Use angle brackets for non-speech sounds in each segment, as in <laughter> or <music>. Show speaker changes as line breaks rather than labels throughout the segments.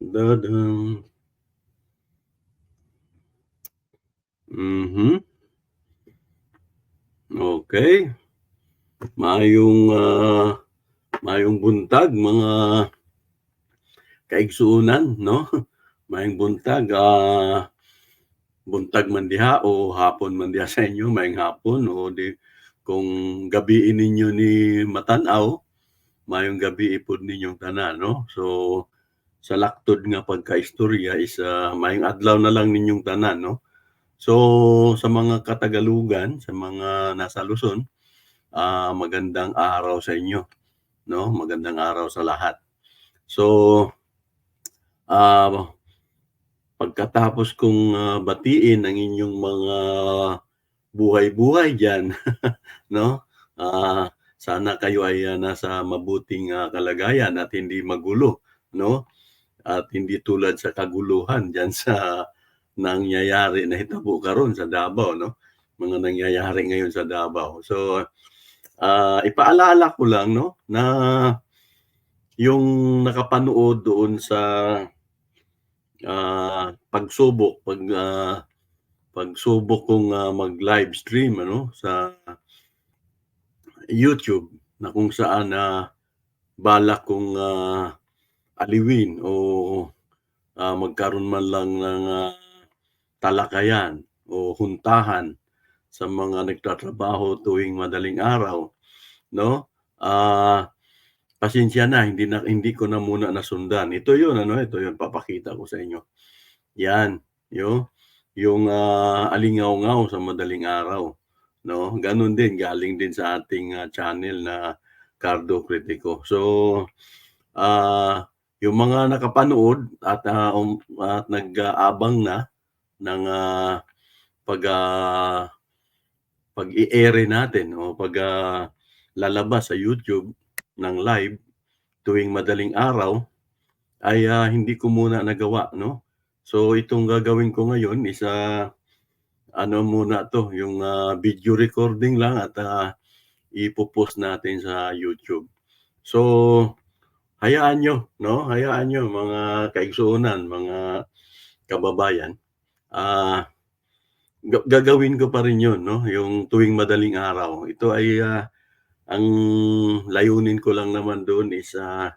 Dadang. Mhm. Okey. Maayong, ah, maayong buntag mga kaigsuonan 'no, <laughs> maayong buntag, ah, buntag man diha o hapon man diha sa inyo, maayong hapon o di kung gabii ninyo ni matan-aw, maayong gabii pod ninyong tanan 'no. So, sa laktod nga pagkaistorya is, ah, maayong adlaw na lang ninyong tanan 'no. So, sa mga ka-Tagalogan, sa mga nasa Luzon, ah, magandang araw sa inyo 'no, magandang araw sa lahat. So, ah, pagkatapos kong, ah, batiin ang inyong mga buhay-buhay diyan <laughs> 'no, ah, sana kayo ay, ah, nasa mabuting, ah, kalagayan at hindi magulo 'no, at hindi tulad sa kaguluhan diyan sa nangyayari nahitabo karon sa Davao 'no, mga nangyayari ngayon sa Davao. So, ah, ipaalala ko lang 'no, na yung nakapanood doon sa, ah, pagsubok pag, ah, pagsubok kong, ah, mag-livestream ano sa YouTube na kung saan, ah, balak kong, ah, aliwin o, ah, magkaroon man lang ng, ah, talakayan o huntahan sa mga nagtatrabaho tuwing madaling araw 'no. Ah, pasensya na hindi na hindi ko na muna nasundan. Ito yun ano, ito yun papakita ko sa inyo. Yan, yo yung, ah, alingaw-ngaw sa madaling araw 'no, gano'n din galing din sa ating, ah, channel na Cardo Critico. So, ah, yung mga nakapanood at, ah, um, at nag-aabang na ng, ah, pag, ah, pag-e-ere natin o pag, ah, lalabas sa YouTube ng live tuwing madaling araw ay, ah, hindi ko muna nagawa 'no. So, itong gagawin ko ngayon is, ah, ano muna 'to, yung, ah, video recording lang at, ah, ipo-post natin sa YouTube. So, hayaan niyo 'no, hayaan niyo mga kaigsuonan, mga kababayan, ah, ga gagawin ko pa rin yun 'no, yung tuwing madaling araw. Ito ay, ah, ang layunin ko lang naman dun is, ah,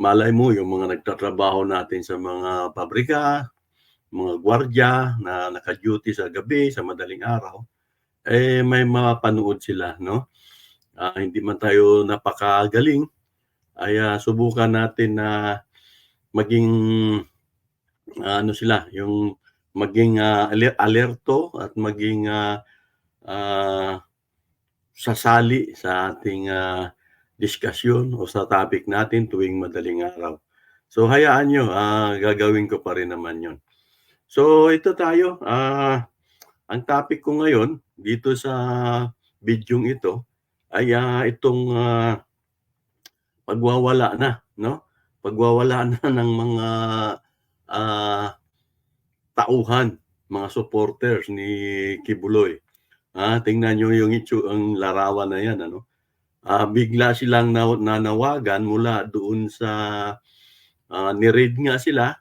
malay mo yung mga nagtatrabaho natin sa mga pabrika, mga gwardiya na naka-duty sa gabi, sa madaling araw, eh, may mapanood sila 'no. Ah, hindi man tayo napakagaling ay, ah, subukan natin na maging, ano sila, yung maging, ale alerto at maging, ah, ah, sasali sa ating, ah, diskusyon o sa topic natin tuwing madaling araw. So, hayaan niyo, ah, gagawin ko pa rin naman yun. So, ito tayo, ah, ang topic ko ngayon dito sa bidyong ito ay, ah, itong, ah, pagwawala na 'no, pagwawala na <laughs> ng mga, ah, tauhan, mga supporters ni Kibuloy. Ah, tingnan niyo yung itsu ang larawan na yan ano. Ah, bigla silang naw nanawagan mula doon sa, ah, ni-raid nga sila,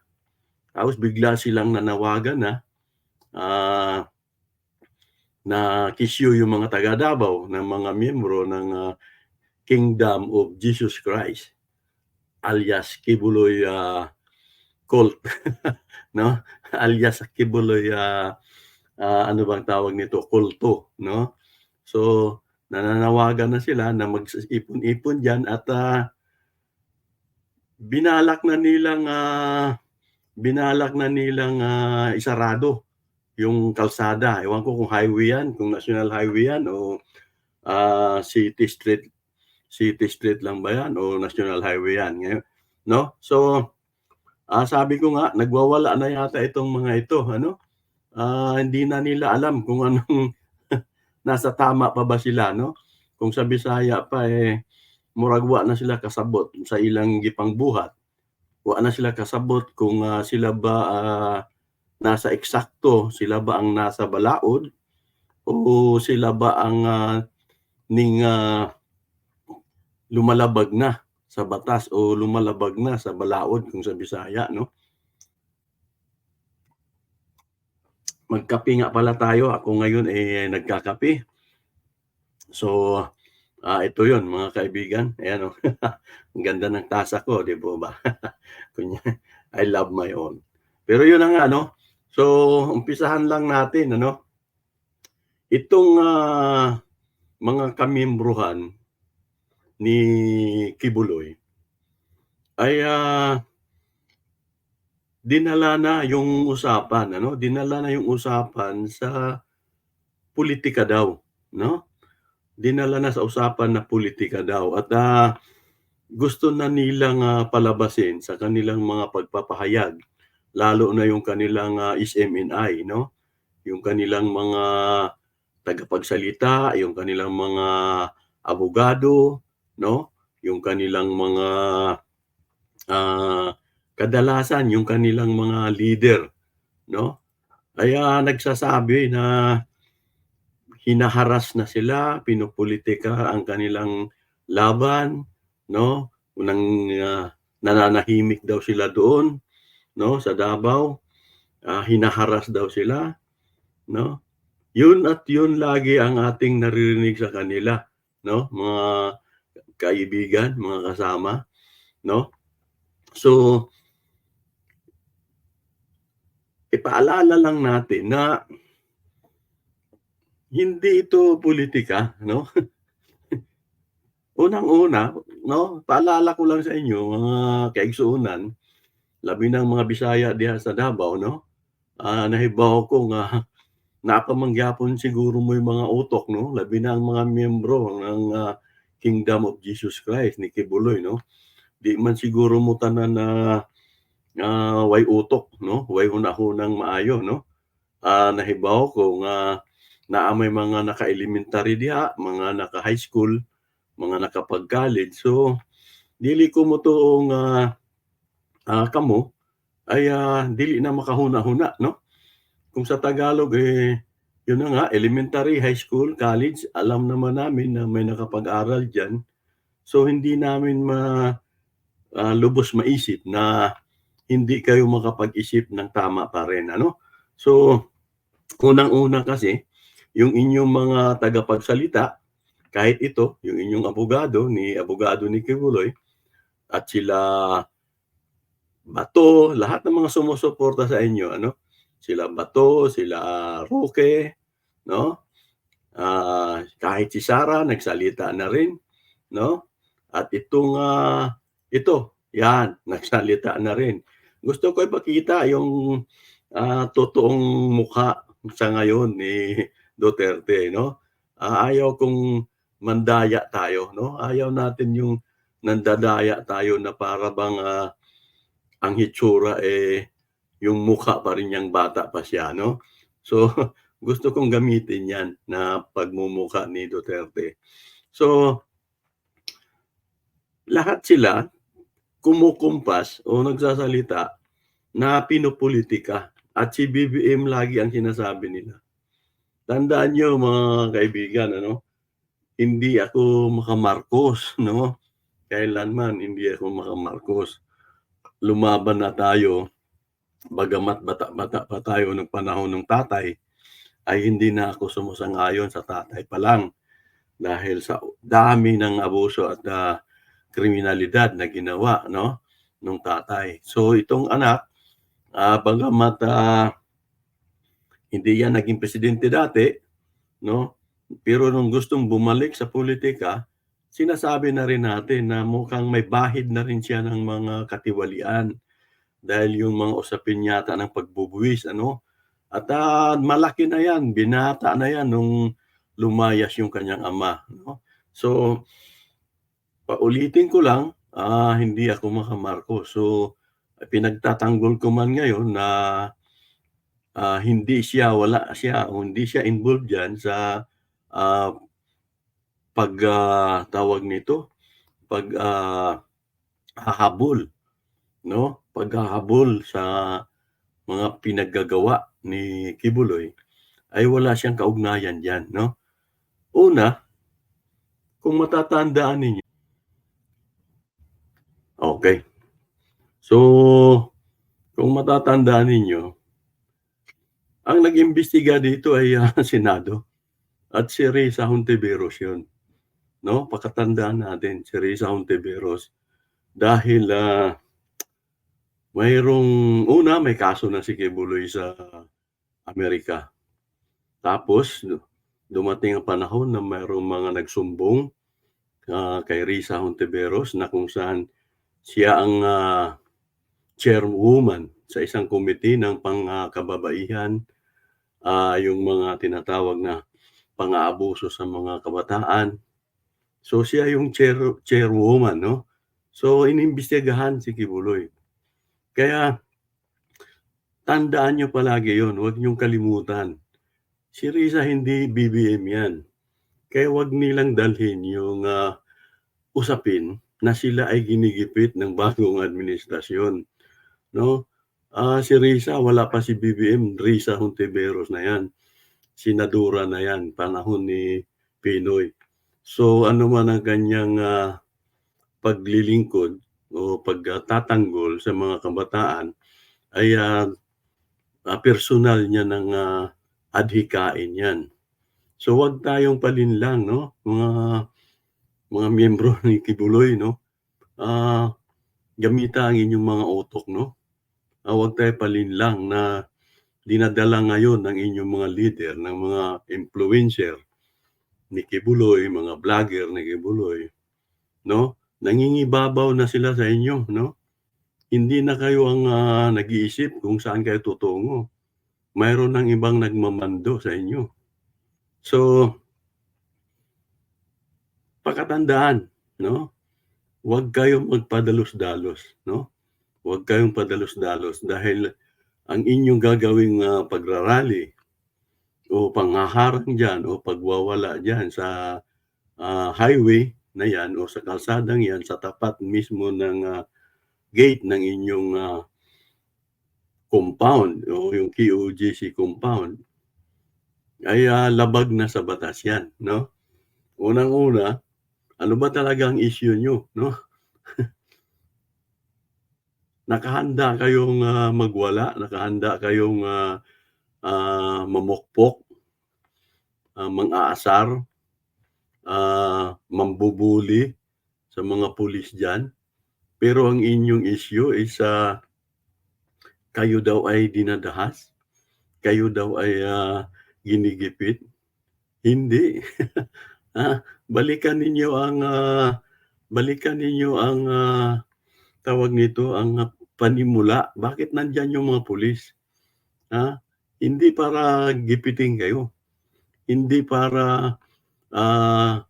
tapos bigla silang nanawagan na, ah, na kisyu yung mga taga Davao ng mga miyembro ng, ah, Kingdom of Jesus Christ, alias Kibuloy, ah, cult <laughs> 'no, alias Kibuloy, ah, ah, ano bang tawag nito, kulto 'no. So, nananawagan na sila na mag-ipon-ipon diyan at, ah binalak na nilang, ah, binalak na nilang, ah, isarado yung kalsada. Ewan ko kung highway yan, kung national highway yan o, ah, city street city street lang ba yan o national highway yan ngayon 'no. So, ah, sabi ko nga nagwawala na yata itong mga ito ano, ah, hindi na nila alam kung anong <laughs> nasa tama pa ba sila 'no. Kung sa Bisaya pa, eh, murag wa na sila kasabot sa ilang gipangbuhat. Wa na sila kasabot kung, ah, sila ba, ah, nasa eksakto, sila ba ang nasa balaod o sila ba ang, ah, ning, ah, lumalabag na sa batas o lumalabag na sa balaod kung sa Bisaya 'no. Magkape nga pala tayo, ako ngayon, eh, nagkakape. So, ah, ito 'yun mga kaibigan, ayan oh, <laughs> ang ganda ng tasa ko 'di po ba? <laughs> Kunya I love my own. Pero 'yun na nga 'no, so umpisahan lang natin ano. Itong, ah, mga kamiyembruhan ni Kibuloy ay, ah dinala na yung usapan ano, dinala na yung usapan sa pulitika daw 'no. Dinala na sa usapan na pulitika daw at, ah, gusto na nilang, ah, palabasin sa kanilang mga pagpapahayag, lalo na yung kanilang, ah, SMNI 'no, yung kanilang mga tagapagsalita, yung kanilang mga abogado 'no, yung kanilang mga, ah, kadalasan yung kanilang mga leader 'no, ay, ah, nagsasabi na hina-harass na sila, pinopolitika ang kanilang laban 'no, nang, ah, nananahimik daw sila doon 'no, sa Davao, ah, hina-harass daw sila 'no. 'Yun at 'yun lagi ang ating naririnig sa kanila 'no, mga kaibigan, mga kasama 'no. So ipaalala lang natin na hindi ito pulitika 'no. <laughs> Unang-una 'no, paalala ko lang sa inyo mga kaigsuonan, labi ang mga Bisaya diha sa Davao 'no, ah, nahibaw ko nga <laughs> napamangyapon siguro mo'y mga utok 'no, labi na ang mga miyembro ng, ah, Kingdom of Jesus Christ ni Kibuloy 'no. Di man siguro mo tanan na, ah, way utok 'no, way hunahunang maayo 'no. Ah, nahibaw ko nga naa may mga naka-elementary diha, mga naka-high school, mga nakapag-college. So, dili ko motuong, ah, ah, kamo ay, ah, dili na makahuna-huna 'no. Kung sa Tagalog, eh, 'yun na nga elementary, high school, college, alam naman namin na may nakapag-aral diyan. So, hindi namin ma ah, lubos maisip na hindi kayo makapag-isip ng tama pa rin ano. So, unang-una kasi yung inyong mga tagapagsalita, kahit ito, yung inyong abogado ni abogado ni Kibuloy at sila Bato, lahat ng mga sumusuporta sa inyo ano, sila Bato, sila Roque 'no, ah, kahit si Sara nagsalita na rin 'no, at itong, ah, ito, 'yan <laughs> nagsalita na rin. Gusto ko ipakita yung, ah, totoong mukha sa ngayon ni Duterte 'no. Ah, ayaw kong mandaya tayo 'no, ayaw natin yung nandadaya tayo na para bang, ah, ang hitsura, eh, yung mukha pa rin niyang bata pa siya 'no. So, <laughs> gusto kong gamitin 'yan na pagmumukha ni Duterte. So lahat sila kumukumpas o nagsasalita na pinopolitika at si BBM lagi ang sinasabi nila. Tandaan niyo mga kaibigan ano, hindi ako maka-Marcos 'no, kailanman hindi ako maka-Marcos. Lumaban na tayo, bagamat bata-bata pa tayo nung panahon ng tatay, ay hindi na ako sumasang-ayon sa tatay pa lang. Dahil sa dami ng abuso at, ah, kriminalidad na ginawa 'no, nung tatay. So itong anak, ah, bagamat, ah, hindi yan naging presidente dati 'no, pero nung gustong bumalik sa pulitika, sinasabi na rin natin na mukhang may bahid na rin siya ng mga katiwalian. Dahil yung mga usapin yata ng pagbubuwis ano, at, ah, malaki na yan, binata na yan nung lumayas yung kanyang ama 'no. So, paulitin ko lang, ah, hindi ako maka-Marcos. So, pinagtatanggol ko man ngayon na, ah, hindi siya, wala siya hindi siya involved diyan sa, ah, pag, tawag nito, pag, ah, hahabol 'no, paghahabol sa mga pinaggagawa ni Kibuloy ay wala siyang kaugnayan diyan 'no. Una, kung matatandaan ninyo Okey. So, kung matatandaan ninyo ang nag-imbestiga dito ay, ah, <laughs> Senado at si Risa Hontiveros yun, 'no? Pakatandaan natin si Risa Hontiveros dahil, ah, mayroong una may kaso na si Kibuloy sa Amerika. Tapos du dumating ang panahon na mayroong mga nagsumbong, ah, kay Risa Hontiveros na kung saan siya ang, ah, chairwoman sa isang komite ng pang, ah, kababaihan, ah, yung mga tinatawag na pang-aabuso sa mga kabataan. So, siya yung chair chairwoman, 'no? So, inimbestigahan si Kibuloy. Kaya tandaan niyo palagi yun, huwag niyong kalimutan. Si Risa hindi BBM yan. Kaya huwag nilang dalhin yung, ah, usapin na sila ay ginigipit ng bagong administrasyon, 'no? Ah, si Risa wala pa si BBM, Risa Hontiveros na yan. Senadora na yan panahon ni Pinoy. So, ano man ang kanyang, ah, paglilingkod o pagtatanggol sa mga kabataan ay, ah, personal niya ng, ah, adhikain yan. So, huwag tayong palinlang, 'no, mga mga miyembro ni Kibuloy, 'no? Ah, gamitan ang inyong mga utok, 'no? Ah, huwag tayo palinlang na dinadala ngayon ng inyong mga lider, ng mga influencer ni Kibuloy, mga vlogger ni Kibuloy, 'no? Nangingibabaw na sila sa inyo, 'no? Hindi na kayo ang, ah, nag-iisip kung saan kayo tutungo. Mayroon ng ibang nagmamando sa inyo. So pakatandaan, 'no? Huwag kayong magpadalos-dalos, 'no? Huwag kayong padalos-dalos dahil ang inyong gagawing, ah, pagra-rally o panghaharang diyan o pagwawala diyan sa, ah, highway na yan o sa kalsadang yan sa tapat mismo ng, ah, gate ng inyong, ah compound o yung QOGC compound ay, ah, labag na sa batas yan, 'no? Unang-una, ano ba talaga ang issue niyo, 'no? <laughs> Nakahanda kayong, ah, magwala, nakahanda kayong, ah, ah, mamukpok, ah, mang-aasar, ah, mambubully sa mga pulis diyan. Pero ang inyong issue is, ah, kayo daw ay dinadahas, kayo daw ay, ah, ginigipit. Hindi. <laughs> Ah, balikan ninyo ang, ah, balikan ninyo ang, ah, tawag nito, ang panimula. Bakit nandiyan yung mga pulis? Ah, hindi para gipitin kayo, hindi para, ah,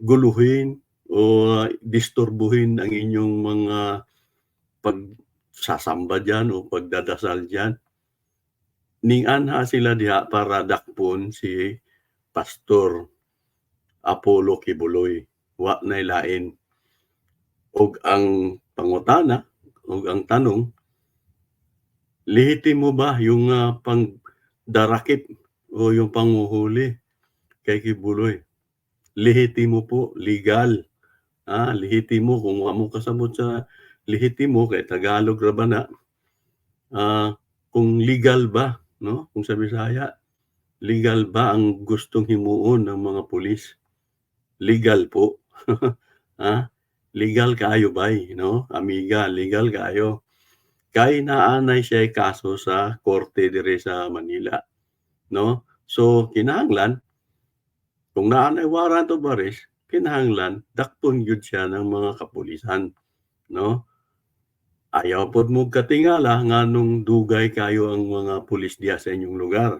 guluhin o disturbuhin ang inyong mga pagsasamba diyan o pagdadasal diyan. Ning-anha sila diha para dakpon si Pastor Apollo Kibuloy, wa nay lain. Ug ang pangutana ug ang tanong, lehitimo ba yung, ah, pangdarakip o yung panghuhuli kay Kibuloy? Lehitimo po, legal, ah, lehitimo kung mo kasabot sa lehitimo kay Tagalog ra ba na. Ah, kung legal ba, 'no, kung sa Bisaya, legal ba ang gustong himuon ng mga pulis? Legal po. <laughs> Ah, legal kaayo bay, 'no, amiga, legal kaayo. Kay naanay siya'y kaso sa korte diri sa Manila, 'no? So, kinahanglan kung naanay warrant of arrest, kinahanglan dakpon gyud siya ng mga kapulisan, 'no? Ayaw pod mo katingala nganong dugay kayo ang mga pulis diha sa inyong lugar,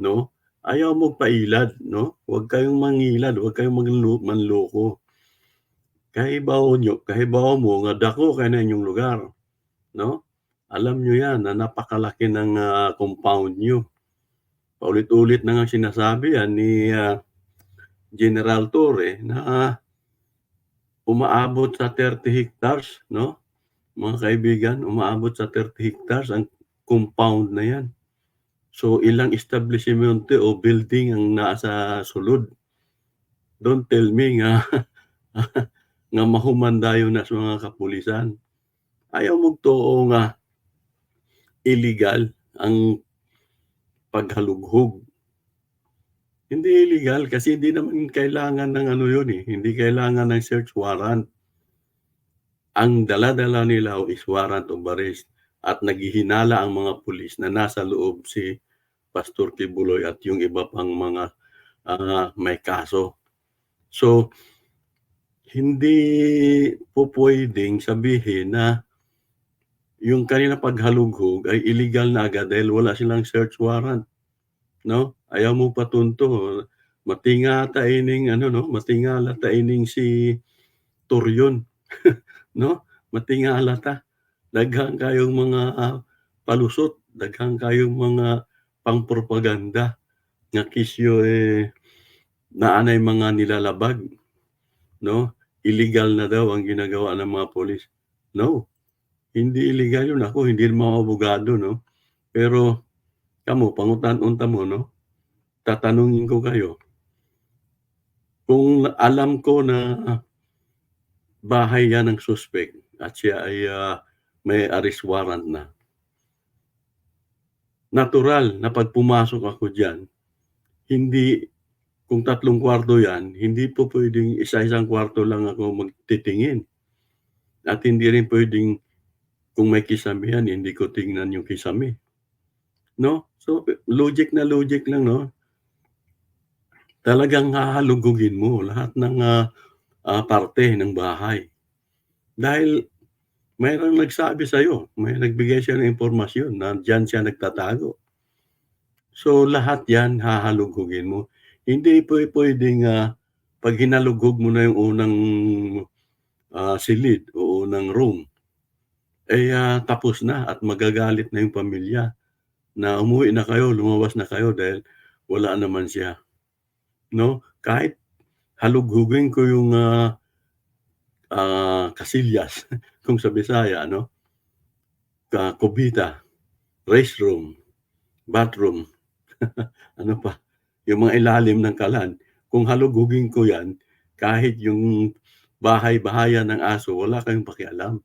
'no? Ayaw mo pailad, 'no? Huwag kayong mangilad, huwag kayong manlu manloko. Kahibawo nyo kahibawo mo nga dako kay na inyong lugar, 'no? Alam niyo yan na napakalaki ng, ah, compound niyo. Paulit-ulit na ngang sinasabi yan ni, ah, General Torre na umaabot sa 30 hectares, 'no? Mga kaibigan, umaabot sa 30 hectares ang compound na yan. So, ilang establisimyento o building ang nasa sulod. Don't tell me nga <laughs> nga mahuman dayon na sa mga kapulisan. ayaw magtuo nga illegal ang paghalughog. Hindi illegal kasi hindi naman kailangan ng ano yun, eh, hindi kailangan ng search warrant. Ang dala-dala nila is warrant of arrest at naghihinala ang mga pulis na nasa loob si Pastor Kibuloy at yung iba pang mga ah, may kaso. So, hindi po pwedeng sabihin na yung kanilang paghalughog ay illegal na agad dahil wala silang search warrant. No? Ayaw mo patunto. Matinga ta ining ano no, matingala ta ining si Turyon. <laughs> no? Matingala ta. Daghang kayong mga ah, palusot, daghang kayong mga pangpropaganda nga kisyo eh naanay mga nilalabag. No? Illegal na daw ang ginagawa ng mga polis. No. Hindi illegal yun. Ako hindi ako abogado, no. Pero kamo pangutan-unta mo, no. Tatanungin ko kayo. Kung alam ko na bahay yan ng suspect at siya ay ah, may arrest warrant na. Natural na pag pumasok ako diyan, hindi kung tatlong kwarto yan, hindi po pwedeng isa-isang kwarto lang ako magtitingin. At hindi rin pwedeng kung may kisamihan, hindi ko tingnan yung kisame. No? So, logic na logic lang, no? Talagang hahalugugin mo lahat ng ah, ah, parte ng bahay. Dahil mayroong nagsabi sa'yo, may nagbigay siya ng impormasyon na diyan siya nagtatago. So, lahat yan hahalugugin mo. Hindi po pwedeng ah, pag hinalughog mo na yung unang ah, silid o unang room, eh ah, tapos na at magagalit na yung pamilya na umuwi na kayo, lumabas na kayo dahil wala naman siya. No? Kahit halughugin ko yung ah, ah, kasilyas <laughs> kung sa Bisaya, no? Ka kubita, restroom, bathroom, <laughs> ano pa, yung mga ilalim ng kalan. Kung halughugin ko yan, kahit yung bahay-bahayan ng aso, wala kayong pakialam.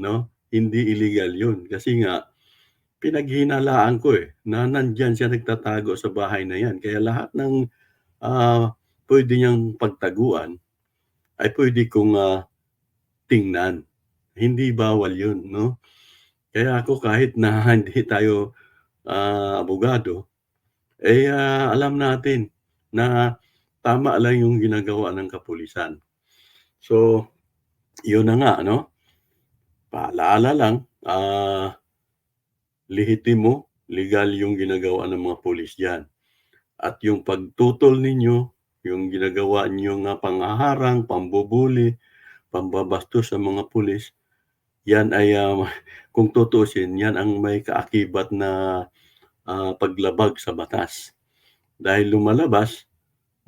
No? Hindi illegal yun. Kasi nga, pinaghinalaan ko eh, na nandyan siya nagtatago sa bahay na yan. Kaya lahat ng ah, pwede niyang pagtaguan ay pwede kong ah, tingnan. Hindi bawal yun, no? Kaya ako kahit na <laughs> hindi tayo ah, abogado, eh ah, alam natin na tama lang yung ginagawa ng kapulisan. So, yun na nga, no? Paalaala lang, ah, lehitimo, legal yung ginagawa ng mga pulis diyan. At yung pagtutol ninyo, yung ginagawa ninyong nga panghaharang, pambubuli, pambabastos sa mga pulis, yan ay ah, <laughs> kung tutuusin, yan ang may kaakibat na ah, paglabag sa batas. Dahil lumalabas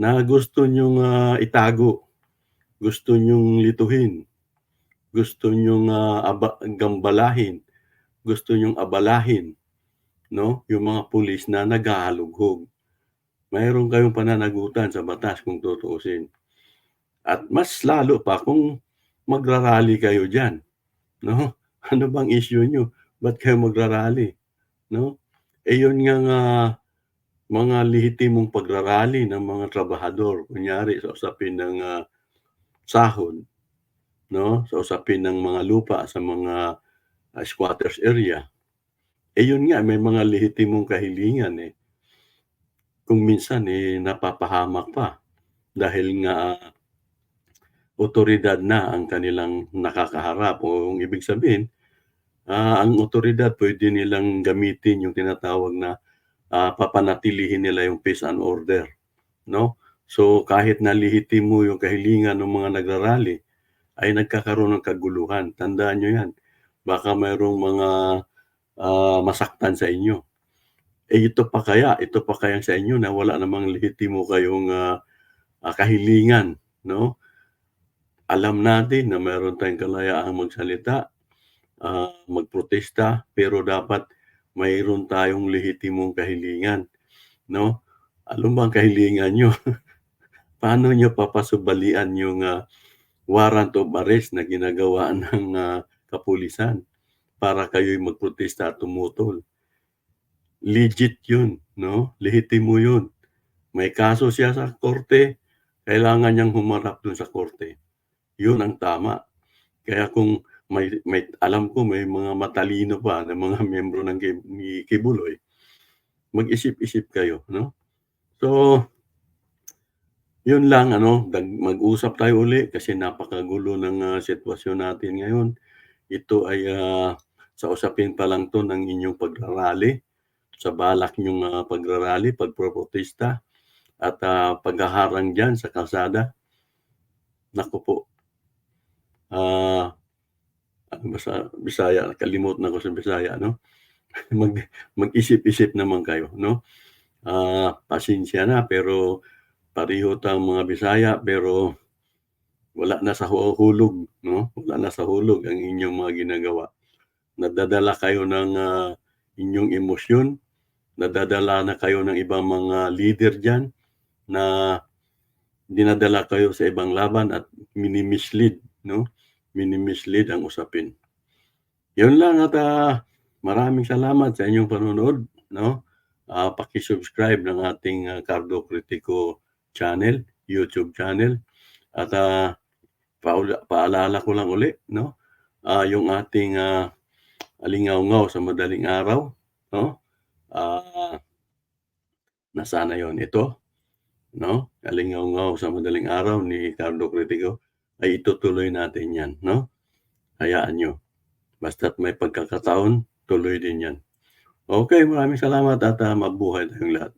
na gusto nyong ah, itago, gusto nyong lituhin, gusto nyong ah, aba, gambalahin, gusto nyong abalahin, no? Yung mga pulis na naghahalughog. Mayroon kayong pananagutan sa batas kung tutuusin. At mas lalo pa kung magrarally kayo diyan, no? <laughs> Ano bang issue nyo? Ba't kayo magrarally? No? Eh yun nga nga mga lehitimong pagrarally ng mga trabahador, kunyari sa usapin ng ah, sahod, no? Sa usapin ng mga lupa sa mga ah, squatters area. Eh yun nga, may mga lehitimong kahilingan eh. Kung minsan eh napapahamak pa dahil nga otoridad na ang kanilang nakakaharap o yung ibig sabihin, ah, ang otoridad pwede nilang gamitin yung tinatawag na ah, papanatilihin nila yung peace and order, no? So kahit na lehitimo yung kahilingan ng mga nagrarally, ay nagkakaroon ng kaguluhan. Tandaan nyo yan. Baka mayroong mga ah, masaktan sa inyo. Eh ito pa kaya, ito pa kaya sa inyo na wala namang lehitimo kayong ah, ah, kahilingan, no? Alam natin na mayroon tayong kalayaang magsalita, ah, magprotesta, pero dapat mayroon tayong lehitimong kahilingan, no? Ano bang kahilingan nyo? <laughs> Paano nyo papasubalian yung ah, warrant of arrest na ginagawa <laughs> ng ah, kapulisan para kayo'y magprotesta at tumutol. Legit 'yun, 'no, lehitimo 'yun. May kaso siya sa korte, kailangan niyang humarap dun sa korte. 'Yun ang tama. Kaya kung may may alam ko may mga matalino pa na mga <laughs> miyembro ng ni Kibuloy, mag-isip-isip kayo, 'no? So 'yun lang ano, mag-usap tayo uli kasi napakagulo ng, ah, sitwasyon natin ngayon. Ito ay, ah, sa usapin pa lang 'to ng inyong pagra-rally, sa balak niyong, ah, pagra-rally, pagpoprotesta at, ah, paghaharang diyan sa kalsada. Naku po. Ah, ano ba sa Bisaya, nakalimutan ko sa Bisaya 'no. <laughs> Mag mag-isip-isip naman kayo 'no. Ah, pasensya na pero pareho tayong mga Bisaya pero wala na sa hu hulog 'no, wala na sa hulog ang inyong mga ginagawa. Nadadala kayo ng, ah, inyong emosyon, nadadala na kayo ng ibang mga lider diyan na dinadala kayo sa ibang laban at mini-mislead 'no, mini-mislead ang usapin. 'Yun lang at, ah, maraming salamat sa inyong panonood 'no. Ah, paki-subscribe ng ating, ah, Kardo Kritiko channel, YouTube channel at, ah, paula paalala ko lang uli 'no, ah, yung ating, ah, alingaw-ngaw sa madaling araw 'no, ah nasaan na yun, ito 'no, alingaw-ngaw sa madaling araw ni Kardo Kritiko ay itutuloy natin 'yan 'no. Hayaan niyo, basta't may pagkakataon tuloy din 'yan. Okey, maraming salamat at, ah, mabuhay tayong lahat.